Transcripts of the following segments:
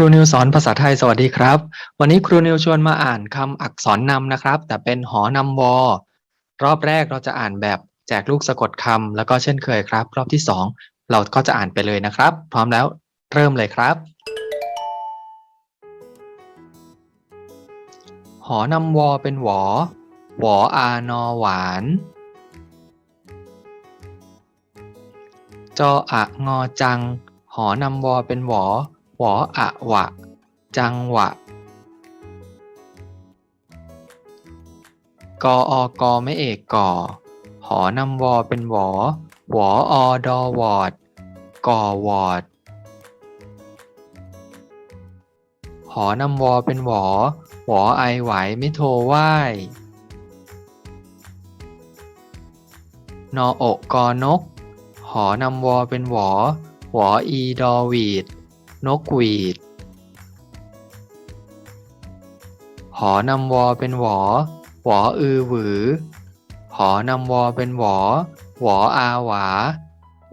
ครูนิวสอนภาษาไทยสวัสดีครับ วันนี้ครูนิวชวนมาอ่านคำอักษรนำนะครับ แต่เป็นหอนำวอรอบแรกเราจะอ่านแบบแจกลูกสะกดคำแล้วก็เช่นเคยครับ รอบที่สองเราก็จะอ่านไปเลยนะครับ พร้อมแล้วเริ่มเลยครับ หอนำวอเป็นหวอหวออานอหวาน จออะงอจัง หอนำวอเป็นหวอ หวออะหวะ จังหวะ กออกอไม่เอกก่อ หอนำวอเป็นหวอ หวออดอวอดก่อวอด หอนำวอเป็นหวอ หวอไอไหวไม่โทรไหวนออกกอนก หอนำวอเป็นหวอ หวออีดอวีด นกหวีด หอนำวอเป็นหวอ หวออือหวือ หอนำวอเป็นหวอ หวออาหวา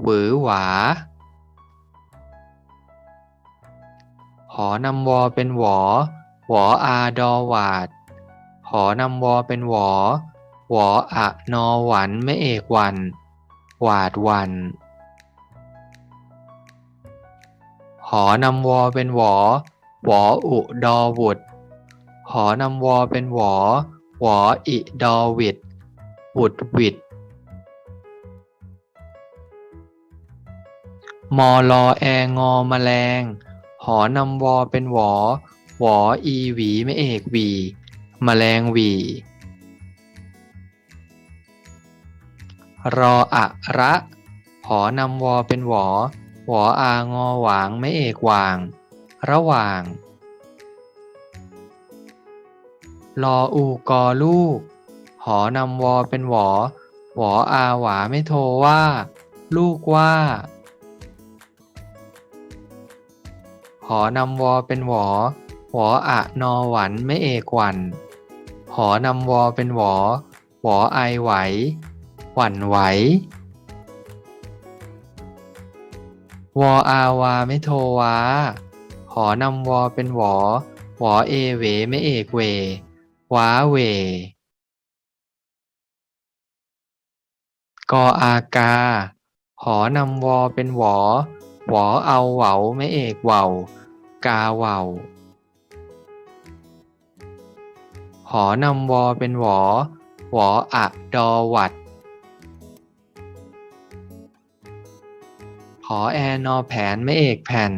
หวือหวา หอนำวอเป็นหวอ หวออาดอหวาด หอนำวอเป็นหวอ หวออะนอหวันไม่เอกวัน หวาดวัน หอนำวอเป็นหวอ หวออุดอวุดหอนำวอเป็นหวอ หวออิดอวิดวุดวิดมอลอแองอแมลง หอนำวอเป็นหวอ หวออีหวีไม่เอกหวีมแมลงหวี รออะระ หอนำวอเป็นหวอ หวออางอหวางไม่เอกวาง ระหว่าง ลออูกอลูก หอนำวอเป็นหวอ หวออาหวาไม่โทรว่า ลูกว่า หอนำวอเป็นหวอ หวออะนอหวันไม่เอกวัน หอนำวอเป็นหวอ หวอไอไหว หวั่นไหว วออาวาไม่โทวาหอนำวอเป็นหวอ หวอเอเวไม่เอกเว ว้าเว กออากา หอนำวอเป็นหวอ หวอเอาเหวาไม่เอกเหวากาเหวาหอนำวอเป็นหวอ หวออะดอวัด หอแอนอแผนไม่เอกแผ่น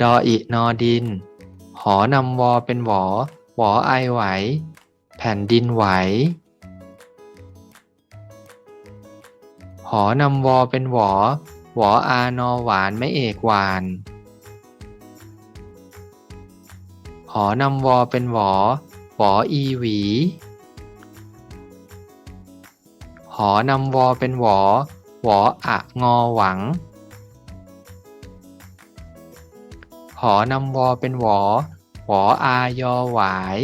ดออินอดิน หอนำวอเป็นหวอ หวอไอไหว แผ่นดินไหว หอนำวอเป็นหวอ หวออานอหวานไม่เอกหวาน หอนำวอเป็นหวอ หวออีหวี หอนำวอเป็นหวอ หวออะงอหวัง หอนำวอเป็นหวอ หวออายอหวาย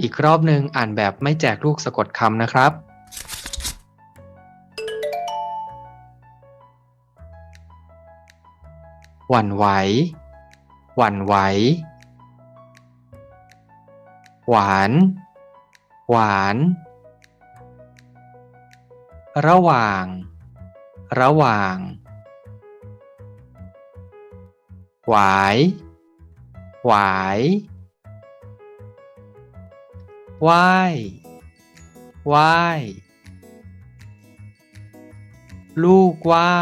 อีกรอบหนึ่งอ่านแบบไม่แจกลูกสะกดคำนะครับหวั่นไหว หวั่นไหว หวาน หวาน ระหว่าง ระหว่าง หวาย หวายว่ายว่ายลูกว่า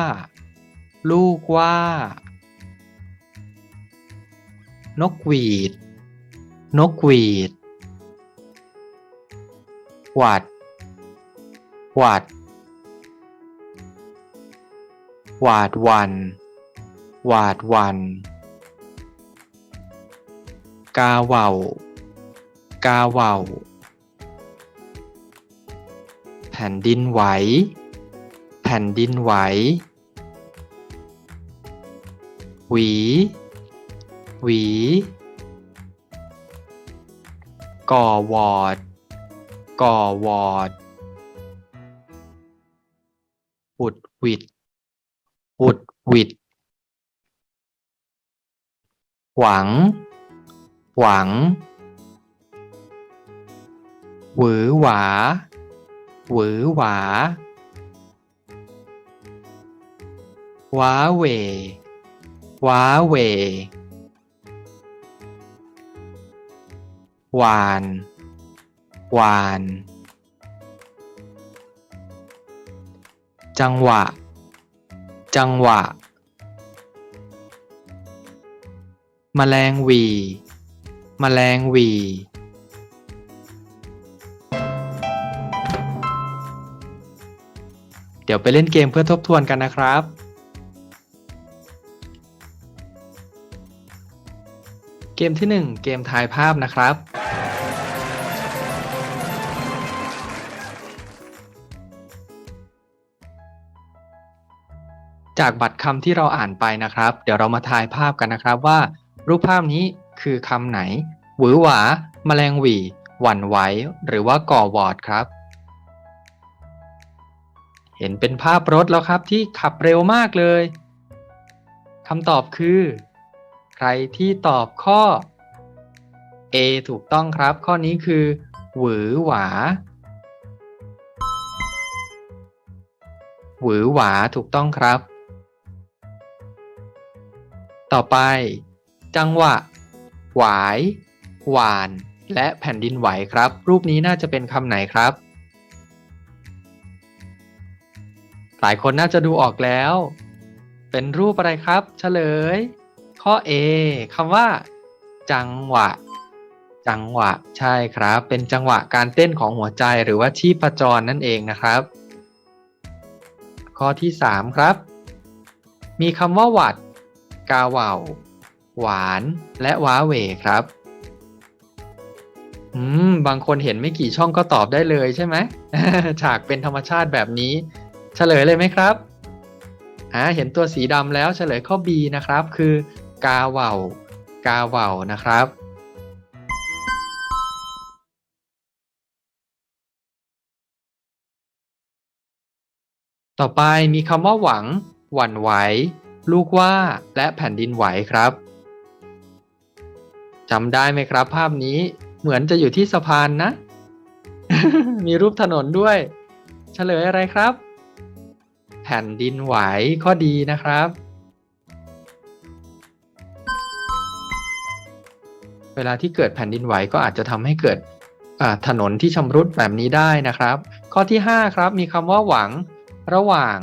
ลูกว่า นกหวีด นกหวีด หวัด หวัด หวาดวัน หวาดวัน กาเหว่ากาเหว่าแผ่นดินไหว แผ่นดินไหว หวี หวี ก่อวอด ก่อวอดอุดหวิด หวุดหวิด หวัง หวัง หวือหวา หวือหวา ว้าเหว ว้าเหว หวาน หวาน จังหวะ จังหวะ แมลงวี แมลงวี เดี๋ยวไปเล่นเกมเพื่อทบทวนกันนะครับเกมที่ 1 เกมทายภาพนะครับ จากบัตรคำที่เราอ่านไปนะครับ เดี๋ยวเรามาทายภาพกันนะครับว่า รูปภาพนี้คือคำไหน หวือหวาแมลงหวีหวั่นไหวหรือว่าก่อวอร์ดครับ เห็นเป็นภาพรถแล้วครับที่ขับเร็วมากเลยคำตอบคือ ใครที่ตอบข้อ A ถูกต้องครับ ข้อนี้คือ หวือหวา หวือหวาถูกต้องครับ ต่อไป จังหวะ หวาย หวาน และแผ่นดินไหวครับ รูปนี้น่าจะเป็นคำไหนครับ หลายคนน่าจะดูออกแล้ว เป็นรูปอะไรครับ เฉลย ข้อ A คำว่า จังหวะ จังหวะ ใช่ครับ เป็นจังหวะการเต้นของหัวใจหรือว่าชีพจรนั่นเองนะครับ ข้อที่ 3 ครับ มีคำว่าหวัด กาเว่าหวาน และว้าเหวครับ อืม บางคนเห็นไม่กี่ช่องก็ตอบได้เลยใช่ไหม ฉากเป็นธรรมชาติแบบนี้ เฉลยเลยไหมครับ อ่า เห็นตัวสีดำแล้วเฉลยข้อ B นะครับ คือกาเว่ากาเว่านะครับต่อไปมีคำว่าหวัง หวั่นไหว ลูกว่าและแผ่นดินไหวครับจำได้ไหมครับ ภาพนี้เหมือนจะอยู่ที่สะพานนะ มีรูปถนนด้วยเฉลยอะไรครับ แผ่นดินไหวข้อดีนะครับ เวลาที่เกิดแผ่นดินไหวก็อาจจะทำให้เกิดถนนที่ชำรุดแบบนี้ได้นะครับ ข้อที่ 5 ครับ มีคำว่าหวังระหว่าง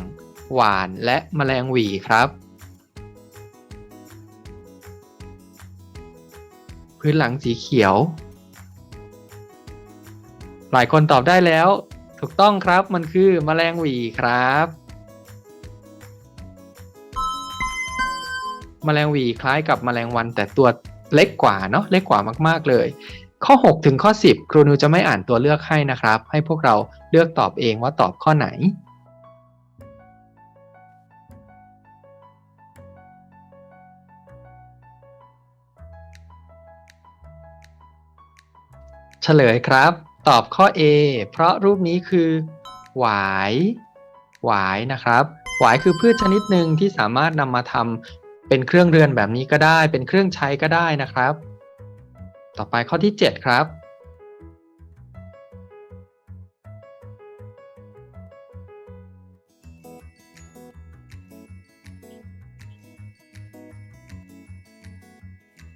หวานและแมลงหวีครับ พื้นหลังสีเขียว หลายคนตอบได้แล้ว ถูกต้องครับมันคือแมลงหวีครับแมลงหวีคล้ายกับแมลงวันแต่ตัวเล็กกว่าเนาะเล็กกว่ามาก ๆ เลย ข้อ 6 ถึงข้อ 10 ครูนิวจะไม่อ่านตัวเลือกให้นะครับ ให้พวกเราเลือกตอบเองว่าตอบข้อไหน เฉลยครับ ตอบข้อ A เพราะรูปนี้คือ หวาย หวายนะครับ หวายคือพืชชนิดหนึ่งที่สามารถนำมาทำเป็นเครื่องเรือนแบบนี้ก็ได้ เป็นเครื่องใช้ก็ได้นะครับ ต่อไปข้อที่ 7 ครับ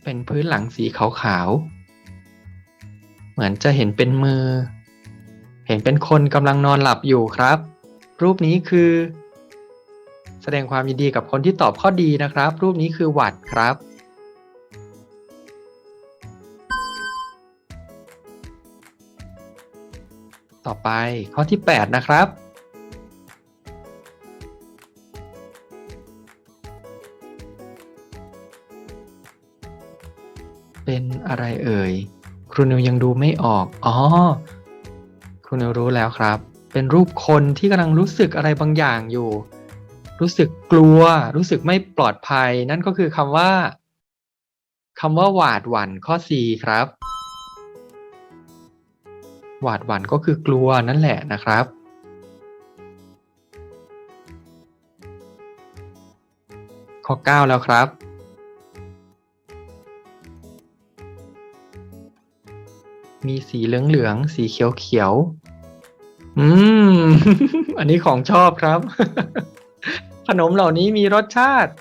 เป็นพื้นหลังสีขาวๆ เหมือนจะเห็นเป็นมือ เห็นเป็นคนกำลังนอนหลับอยู่ครับ รูปนี้คือ แสดงความยินดีกับคนที่ตอบข้อดีนะครับ รูปนี้คือหวัดครับ ต่อไปข้อที่ 8 นะครับเป็นอะไรเอ่ย ครูนิวยังดูไม่ออก อ๋อ ครูนิวรู้แล้วครับ เป็นรูปคนที่กำลังรู้สึกอะไรบางอย่างอยู่ รู้สึกกลัว รู้สึกไม่ปลอดภัย นั่นก็คือคำว่าคำว่าหวาดหวั่นข้อ C ครับ หวาดหวั่นก็คือกลัวนั่นแหละนะครับ ข้อ 9 แล้วครับ มีสีเหลืองๆ สีเขียวๆ อืม อันนี้ของชอบครับ ขนมเหล่านี้มีรสชาติ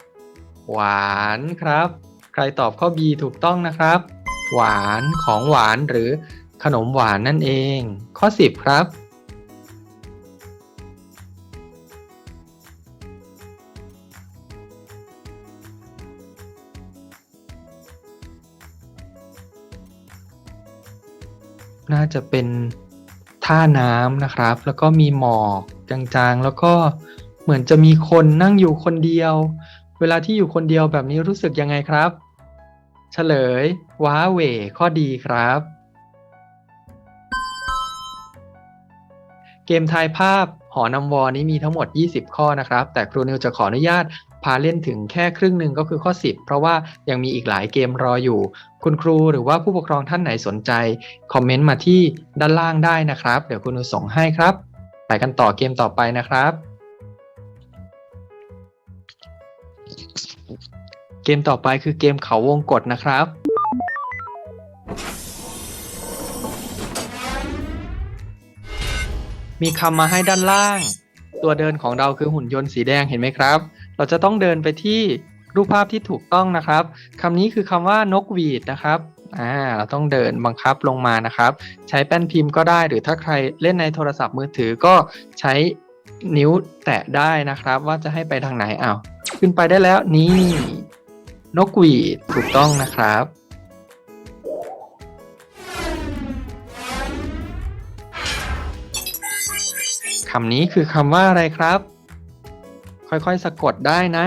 หวานครับ ใครตอบข้อ B ถูกต้องนะครับ หวานของหวานหรือขนมหวานนั่นเอง ข้อ 10 ครับ น่าจะเป็นท่าน้ำนะครับ แล้วก็มีหมอกจางๆ แล้วก็เหมือนจะมีคนนั่งอยู่คนเดียว เวลาที่อยู่คนเดียวแบบนี้รู้สึกยังไงครับ เฉลย ว้าเหวข้อดีครับ เกมทายภาพหอนำวอนี้มีทั้งหมด 20 ข้อนะครับ แต่ครูนิวจะขออนุญาต พาเล่นถึงแค่ครึ่งหนึ่งก็คือข้อ 10 เพราะว่ายังมีอีกหลายเกมรออยู่ คุณครูหรือว่าผู้ปกครองท่านไหนสนใจ คอมเมนต์มาที่ด้านล่างได้นะครับ เดี๋ยวคุณส่งให้ครับ ไปกันต่อเกมต่อไปนะครับ เกมต่อไปคือเกมเขาวงกฏนะครับมีคำมาให้ด้านล่าง ตัวเดินของเราคือหุ่นยนต์สีแดงเห็นไหมครับ เราจะต้องเดินไปที่รูปภาพที่ถูกต้องนะครับคำนี้คือคำว่านกหวีดนะครับอ่าเราต้องเดินบังคับลงมานะครับ ใช้แป้นพิมพ์ก็ได้หรือถ้าใครเล่นในโทรศัพท์มือถือก็ใช้นิ้วแตะได้นะครับ ว่าจะให้ไปทางไหนอ้าวขึ้นไปได้แล้วนี่ นกหวีดถูกต้องนะครับ คำนี้คือคำว่าอะไรครับ ค่อยๆสะกดได้นะ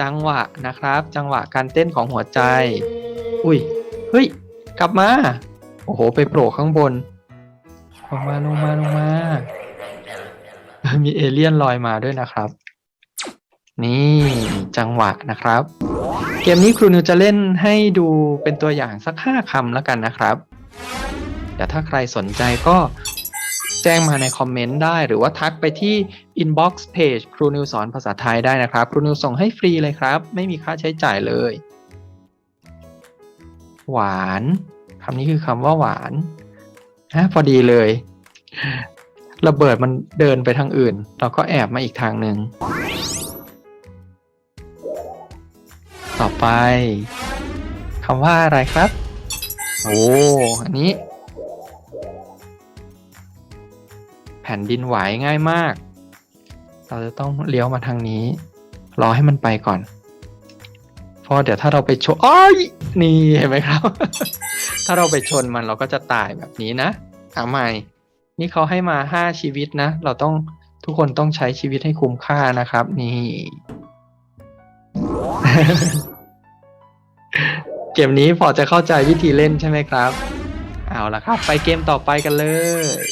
จังหวะนะครับ จังหวะการเต้นของหัวใจ อุ้ยเฮ้ย กลับมา โอ้โห ไปโผล่ข้างบน ลงมาลงมาลงมา มีเอเลี่ยนลอยมาด้วยนะครับ นี่จังหวะนะครับ เกมนี้ครูนิวจะเล่นให้ดูเป็นตัวอย่างสักห้าคำแล้วกันนะครับเดี๋ยวถ้าใครสนใจก็ แจ้งมาในคอมเมนต์ได้หรือว่าทักไปที่ inbox page ครูนิวสอนภาษาไทยได้นะครับ ครูนิวส่งให้ฟรีเลยครับ ไม่มีค่าใช้จ่ายเลย หวานคำนี้คือคำว่าหวานฮะพอดีเลย ระเบิดมันเดินไปทางอื่น เราก็แอบมาอีกทางหนึ่งต่อไปคำว่าอะไรครับ โอ้อันนี้ แผ่นดินไหวง่ายมาก เราจะต้องเลี้ยวมาทางนี้ รอให้มันไปก่อน เพราะเดี๋ยวถ้าเราไปชนอ้อยนี่เห็นไหมครับ ถ้าเราไปชนมันเราก็จะตายแบบนี้นะเอาใหม่ นี่เขาให้มาห้าชีวิตนะ เราต้องทุกคนต้องใช้ชีวิตให้คุ้มค่านะครับ นี่ เกมนี้พอจะเข้าใจวิธีเล่นใช่ไหมครับ เอาละครับ ไปเกมต่อไปกันเลย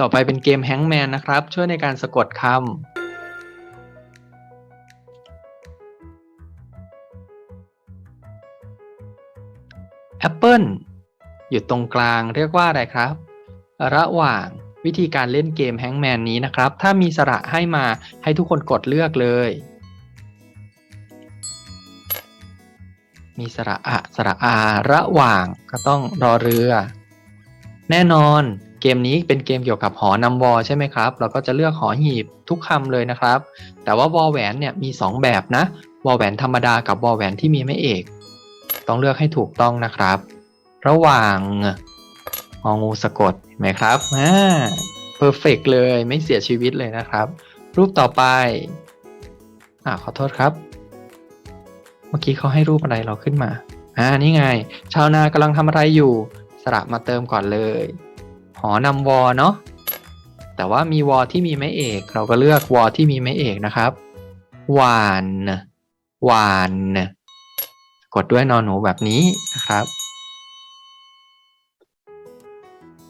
ต่อไปเป็นเกมแฮงแมนนะครับ ช่วยในการสะกดคำแอปเปิลอยู่ตรงกลางเรียกว่าอะไรครับ ระหว่างวิธีการเล่นเกมแฮงแมนนี้นะครับ ถ้ามีสระให้มาให้ทุกคนกดเลือกเลย มีสระอะสระอา ระหว่างก็ต้องรอเรือ แน่นอน เกมนี้เป็นเกมเกี่ยวกับหอนำวอใช่ไหมครับ เราก็จะเลือกหอหีบทุกคำเลยนะครับ แต่ว่าวอแหวนเนี่ยมี 2 แบบนะ วอแหวนธรรมดากับวอแหวนที่มีไม่เอก ต้องเลือกให้ถูกต้องนะครับ ระหว่างงองูสะกดไหมครับอ่าเพอร์เฟกเลยไม่เสียชีวิตเลยนะครับ รูปต่อไปอ่าขอโทษครับ เมื่อกี้เขาให้รูปอะไรเราขึ้นมาอ่านี่ไง ชาวนากำลังทำอะไรอยู่ สระมาเติมก่อนเลย หอนำวอเนาะแต่ว่ามีวอที่มีไม้เอก เราก็เลือกวอที่มีไม้เอกนะครับหวานหวานกดด้วยนอนหนูแบบนี้นะครับ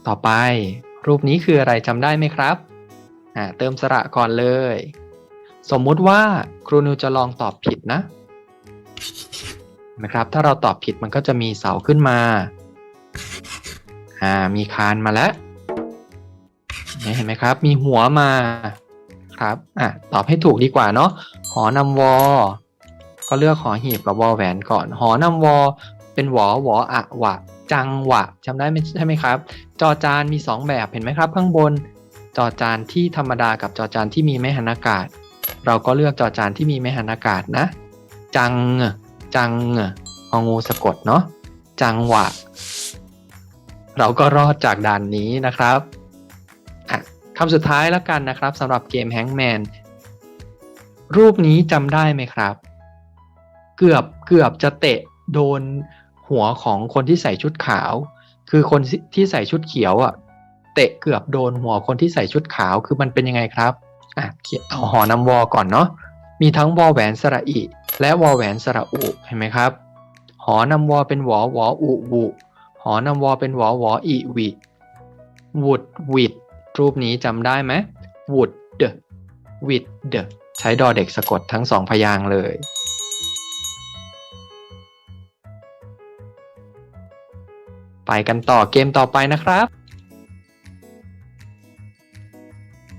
ต่อไปรูปนี้คืออะไรจำได้ไหมครับอ่าเติมสระก่อนเลย สมมุติว่าครูนิวจะลองตอบผิดนะนะครับ ถ้าเราตอบผิดมันก็จะมีเสาขึ้นมา อ่ามีคานมาแล้วเห็นไหมครับ มีหัวมาครับอะตอบให้ถูกดีกว่าเนาะหอนำวอ ก็เลือกหอหีบกับวอแหวนก่อน หอนำวอ เป็นหวอหวออะหวะ จังหวะจำได้ไหมใช่ไหมครับ จอจานมี 2 แบบเห็นไหมครับ ข้างบน จอจานที่ธรรมดากับจอจานที่มีไมหันอากาศ เราก็เลือกจอจานที่มีไมหันอากาศนะ จัง จังงองูสะกดเนาะจังหวะ เราก็รอดจากด่านนี้นะครับคำสุดท้ายแล้วกันนะครับสำหรับเกมแฮงแมนรูปนี้จำได้ไหมครับ เกือบเกือบจะเตะโดนหัวของคนที่ใส่ชุดขาว คือคนที่ใส่ชุดเขียวอะ เตะเกือบโดนหัวคนที่ใส่ชุดขาวคือมันเป็นยังไงครับอะเขียนเอาหอนำวอก่อนเนาะมีทั้งวอแหวนสระอิและวอแหวนสระอุเห็นไหมครับ หอนำวอเป็นวอวออุวุ หอนำวอเป็นวอวออีวิวุดวิดรูปนี้จำได้ไหมวุดเดวิดเดใช้ดอเด็กสะกดทั้งสองพยางเลย ไปกันต่อเกมต่อไปนะครับ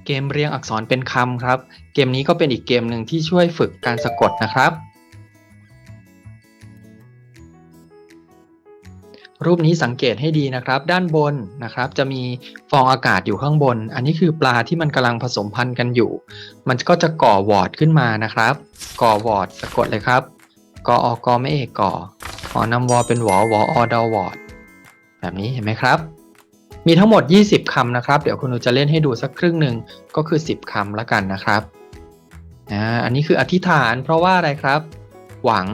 เกมเรียงอักษรเป็นคำครับ เกมนี้ก็เป็นอีกเกมหนึ่งที่ช่วยฝึกการสะกดนะครับ รูปนี้สังเกตให้ดีนะครับ ด้านบนนะครับ จะมีฟองอากาศอยู่ข้างบน อันนี้คือปลาที่มันกำลังผสมพันธุ์กันอยู่ มันก็จะก่อวอร์ดขึ้นมานะครับ ก่อวอร์ดสะกดเลยครับกออกอไม่เอกก่อหอนำวอเป็นวอวออดอวอร์ดแบบนี้เห็นไหมครับ มีทั้งหมด 20คำนะครับ เดี๋ยวคุณนูจะเล่นให้ดูสักครึ่งหนึ่งก็คือ 10คำแล้วกันนะครับอ่าอันนี้คืออธิษฐาน เพราะว่าอะไรครับ หวัง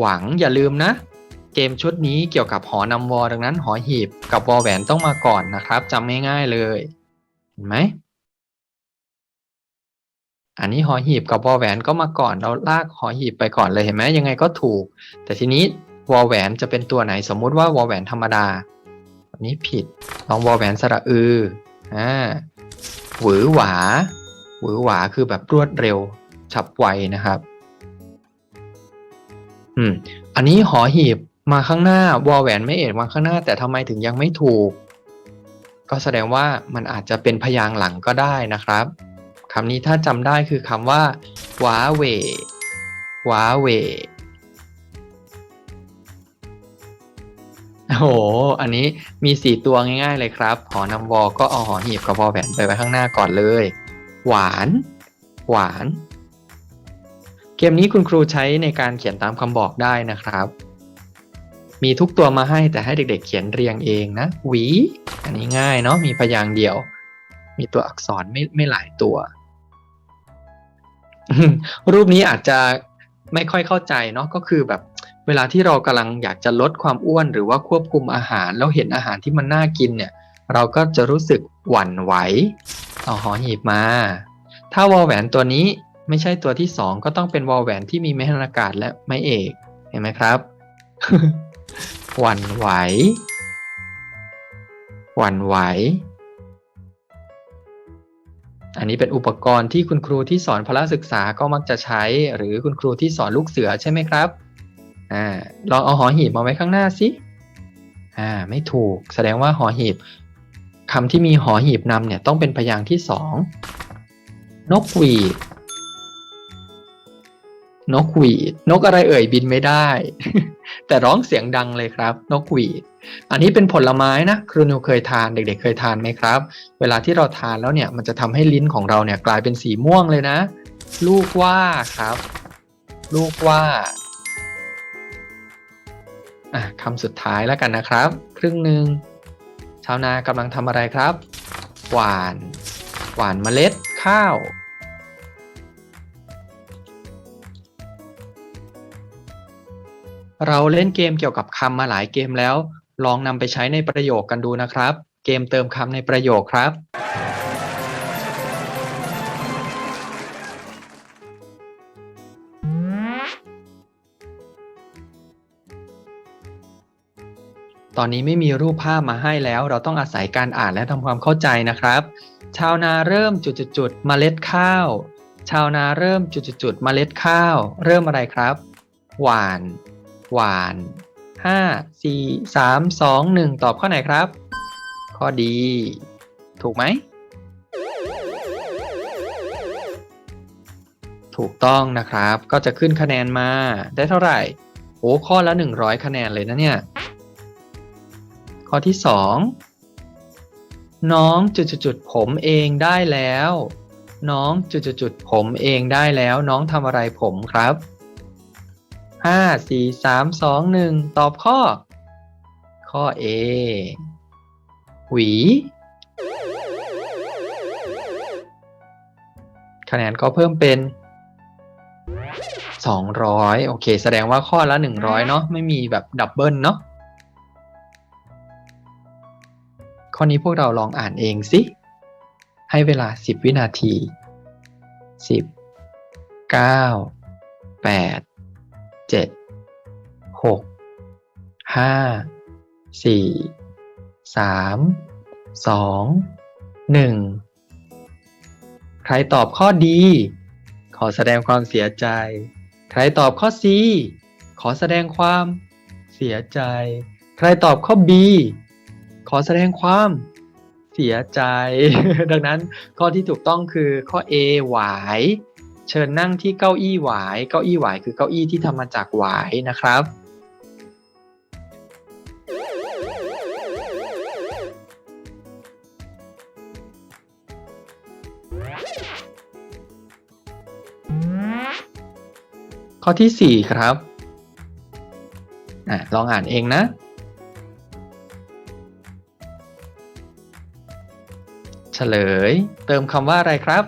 หวังอย่าลืมนะ เกมชุดนี้เกี่ยวกับหอนำวอดังนั้นหอหีบกับวอแหวนต้องมาก่อนนะครับจำง่ายๆเลย เห็นไหม อันนี้หอหีบกับวอแหวนก็มาก่อนเราลากหอหีบไปก่อนเลยเห็นไหมยังไงก็ถูก แต่ทีนี้วอแหวนจะเป็นตัวไหนสมมุติว่าวอแหวนธรรมดาอันนี้ผิดลองวอแหวนสระอืออ่าหวือหวา หวือหวาคือแบบรวดเร็วฉับไวนะครับ อืม อันนี้หอหีบ มาข้างหน้าวอแหวนไม่เอกมางข้างหน้า แต่ทำไมถึงยังไม่ถูก ก็แสดงว่ามันอาจจะเป็นพยางหลังก็ได้นะครับคำนี้ถ้าจำได้คือคำว่าวาเหวาเวโอ้โห อันนี้มีสี่ตัวง่ายๆเลยครับ หอนำวอ ก็เอาหอหีบกับวอแหวนไปไว้ข้างหน้าก่อนเลย หวาน หวาน เกมนี้คุณครูใช้ในการเขียนตามคำบอกได้นะครับ มีทุกตัวมาให้แต่ให้เด็กๆ เขียนเรียงเองนะ หวี อันนี้ง่ายเนาะมีพยางค์เดียว มีตัวอักษรไม่ไม่หลายตัว รูปนี้อาจจะไม่ค่อยเข้าใจเนาะก็คือแบบ เวลาที่เรากำลังอยากจะลดความอ้วนหรือว่าควบคุมอาหาร แล้วเห็นอาหารที่มันน่ากินเนี่ย เราก็จะรู้สึกหวั่นไหวเอาหอหีบมา ถ้าวอลแหวนตัวนี้ไม่ใช่ตัวที่สองก็ต้องเป็นวอลแหวนที่มีไม้หันอากาศและไม้เอกเห็นไหมครับ หวั่นไหว หวั่นไหว อันนี้เป็นอุปกรณ์ที่คุณครูที่สอนพละศึกษาก็มักจะใช้ หรือคุณครูที่สอนลูกเสือใช่ไหมครับ อ่า ลองเอาหอหีบมาไว้ข้างหน้าสิ อ่า ไม่ถูก แสดงว่าหอหีบคำที่มีหอหีบนำเนี่ยต้องเป็นพยางค์ที่สอง นกหวีด นกหวีด นกอะไรเอ่ยบินไม่ได้ แต่ร้องเสียงดังเลยครับ นกหวีด อันนี้เป็นผลไม้นะครูนิวเคยทานเด็ก ๆ เคยทานไหมครับ เวลาที่เราทานแล้วเนี่ยมันจะทำให้ลิ้นของเราเนี่ยกลายเป็นสีม่วงเลยนะ ลูกว่าครับ ลูกว่าอะคำสุดท้ายแล้วกันนะครับ ครึ่งหนึ่งชาวนากำลังทำอะไรครับ หวาน หวานเมล็ดข้าว เราเล่นเกมเกี่ยวกับคำมาหลายเกมแล้ว ลองนำไปใช้ในประโยคกันดูนะครับ เกมเติมคำในประโยคครับ ตอนนี้ไม่มีรูปภาพมาให้แล้ว เราต้องอาศัยการอ่านและทำความเข้าใจนะครับ ชาวนาเริ่มจุดๆๆเมล็ดข้าว ชาวนาเริ่มจุดๆๆเมล็ดข้าว เริ่มอะไรครับ หวาน หวานห้าสี่สามสองหนึ่งตอบข้อไหนครับ ข้อดี ถูกไหม ถูกต้องนะครับ ก็จะขึ้นคะแนนมาได้เท่าไหร่โอ้ข้อละ100คะแนนเลยนะเนี่ย ข้อที่2น้องจุดๆๆผมเองได้แล้ว น้องจุดๆๆผมเองได้แล้ว น้องทำอะไรผมครับ 5 4 3 2 1ตอบข้อ ข้อ A หวี คะแนนก็เพิ่มเป็น200โอเค แสดงว่าข้อละ100เนาะไม่มีแบบดับเบิลเนาะข้อนี้พวกเราลองอ่านเองสิ ให้เวลา10วินาที 10 9 8 7 6 5 4 3 2 1ใครตอบข้อดี ขอแสดงความเสียใจ ใครตอบข้อ C ขอแสดงความเสียใจ ใครตอบข้อ B ขอแสดงความเสียใจ ดังนั้นข้อที่ถูกต้องคือข้อ A หวาย เชิญนั่งที่เก้าอี้หวาย เก้าอี้หวายคือเก้าอี้ที่ทำมาจากหวายนะครับ ข้อที่ 4 ครับอลองอ่านเองนะ เฉลย เติมคำว่าอะไรครับ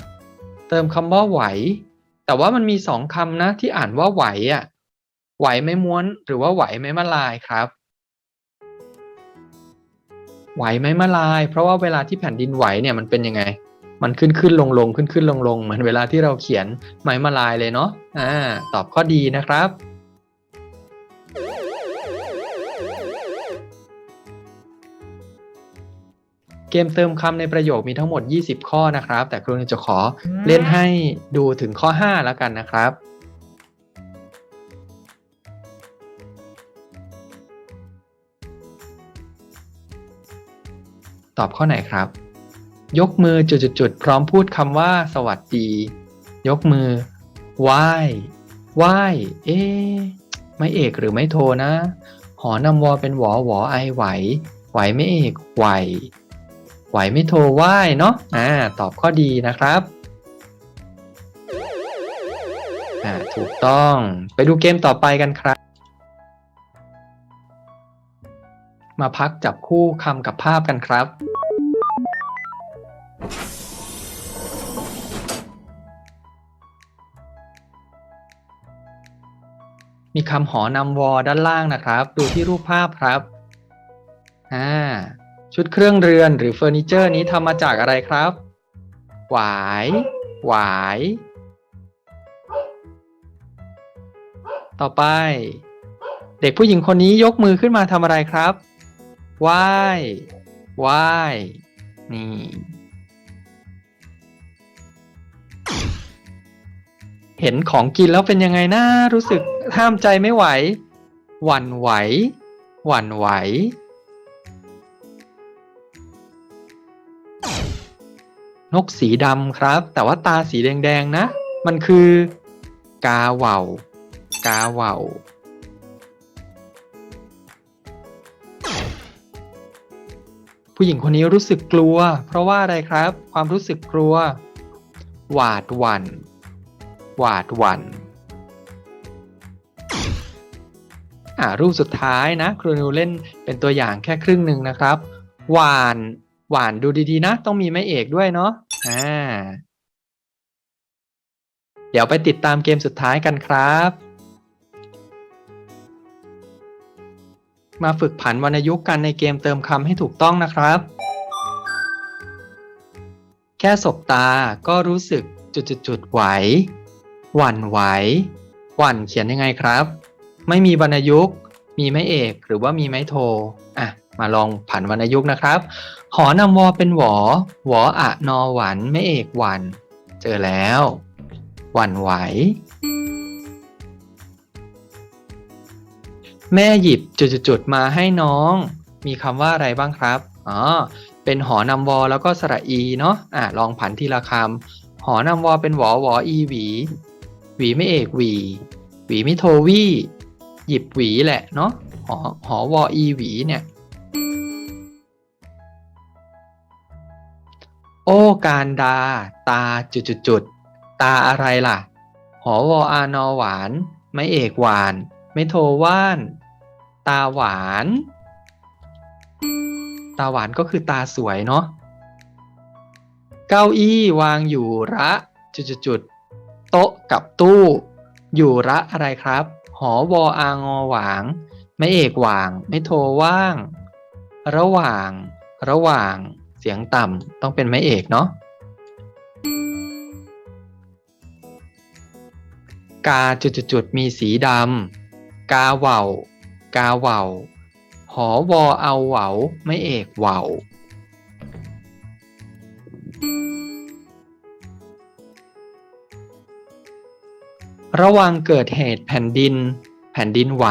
เติมคำว่าไหว แต่ว่ามันมีสองคำนะที่อ่านว่าไหวอะไหวไม่ม้วนหรือว่าไหวไม่มาลายครับ ไหวไม่มาลาย เพราะว่าเวลาที่แผ่นดินไหวเนี่ยมันเป็นยังไง มันขึ้นขึ้นลงลงขึ้นขึ้นลงลงเหมือนเวลาที่เราเขียนไม้มาลายเลยเนาะอ่า ตอบข้อดีนะครับ เกมเติมคำในประโยคมีทั้งหมด 20 ข้อนะครับ แต่ครูจะขอเล่นให้ดูถึงข้อ 5 แล้วกันนะครับ ตอบข้อไหนครับ ยกมือจุดๆพร้อมพูดคำว่า สวัสดี ยกมือไหว้ไหว้เอ๊ไม่เอกหรือไม่โทนะ หอนำวอเป็นหวอหวอไอไหว ไหวไม่เอกไหว ไหวไม่โทรไหว้เนาะอ่าตอบข้อดีนะครับอ่าถูกต้องไปดูเกมต่อไปกันครับ มาพักจับคู่คำกับภาพกันครับ มีคำหอนำวอด้านล่างนะครับ ดูที่รูปภาพครับอ่า ชุดเครื่องเรือนหรือเฟอร์นิเจอร์นี้ทำมาจากอะไรครับ หวาย หวาย ต่อไป เด็กผู้หญิงคนนี้ยกมือขึ้นมาทำอะไรครับ ไหว้ไหว้นี่ เห็นของกินแล้วเป็นยังไงนะรู้สึกห้ามใจไม่ไหว หวั่นไหว หวั่นไหว นกสีดำครับ แต่ว่าตาสีแดงๆนะ มันคือ กาเหว่ากาเหว่า ผู้หญิงคนนี้รู้สึกกลัว เพราะว่าอะไรครับ ความรู้สึกกลัว หวาดหวัน่น หวาดหวัน่นอ่ารูปสุดท้ายนะครูนิวเล่นเป็นตัวอย่างแค่ครึ่งหนึ่งนะครับ หวาน หวานดูดีๆนะ ต้องมีไม้เอกด้วยเนาะ อ่า เดี๋ยวไปติดตามเกมสุดท้ายกันครับ มาฝึกผันวรรณยุกต์กันในเกมเติมคำให้ถูกต้องนะครับ แค่สบตาก็รู้สึกจุดๆๆไหว หวั่นไหว หวั่นเขียนยังไงครับ ไม่มีวรรณยุกต์ มีไม้เอกหรือว่ามีไม้โท มาลองผันวรรณยุกต์นะครับ หอนำวอเป็นหวอ หวออะนอหวันไม่เอกหวัน เจอแล้ว หวันไหว แม่หยิบจุดๆๆมาให้น้อง มีคำว่าอะไรบ้างครับ อ๋อ เป็นหอนำวอแล้วก็สระอีเนาะ อะลองผันทีละคำ หอนำวอเป็นหวอหวออีหวี หวีไม่เอกหวี หวีไม่โทวี่ หยิบหวีแหละเนาะ หอหอวออีหวีเนี่ย โอ้การดา ตาจุดจุดจุดๆตาอะไรล่ะ หอวออานอหวาน ไม่เอกหวาน ไม่โทว่าน ตาหวาน ตาหวานก็คือตาสวยเนาะเก้าอี้วางอยู่ระจุดจุดจุดๆโต๊ะกับตู้ อยู่ระอะไรครับ หอวออางอหวาง ไม่เอกหวาง ไม่โทว่าง ระหว่าง ระหว่าง เสียงต่ำต้องเป็นไม้เอกเนาะกาจุดจุดจุดมีสีดำกาเหว่ากาเหว่าหอวอเอาเหว่าไม่เอกเหว่าระวังเกิดเหตุแผ่นดิน แผ่นดินไหว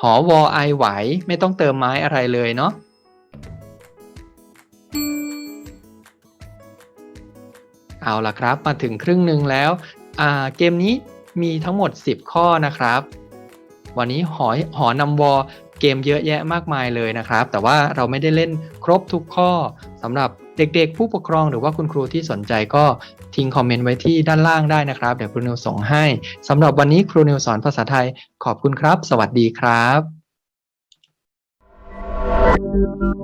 หอวอไอไหว ไม่ต้องเติมไม้อะไรเลยเนาะ เอาล่ะครับ มาถึงครึ่งหนึ่งแล้วเกมนี้มีทั้งหมด 10 ข้อนะครับ วันนี้หอยหอนำวอเกมเยอะแยะมากมายเลยนะครับ แต่ว่าเราไม่ได้เล่นครบทุกข้อสำหรับเด็กๆ ผู้ปกครองหรือว่าคุณครูที่สนใจก็ทิ้งคอมเมนต์ไว้ที่ด้านล่างได้นะครับ เดี๋ยวครูนิวส่งให้สำหรับวันนี้ครูนิวสอนภาษาไทยขอบคุณครับ สวัสดีครับ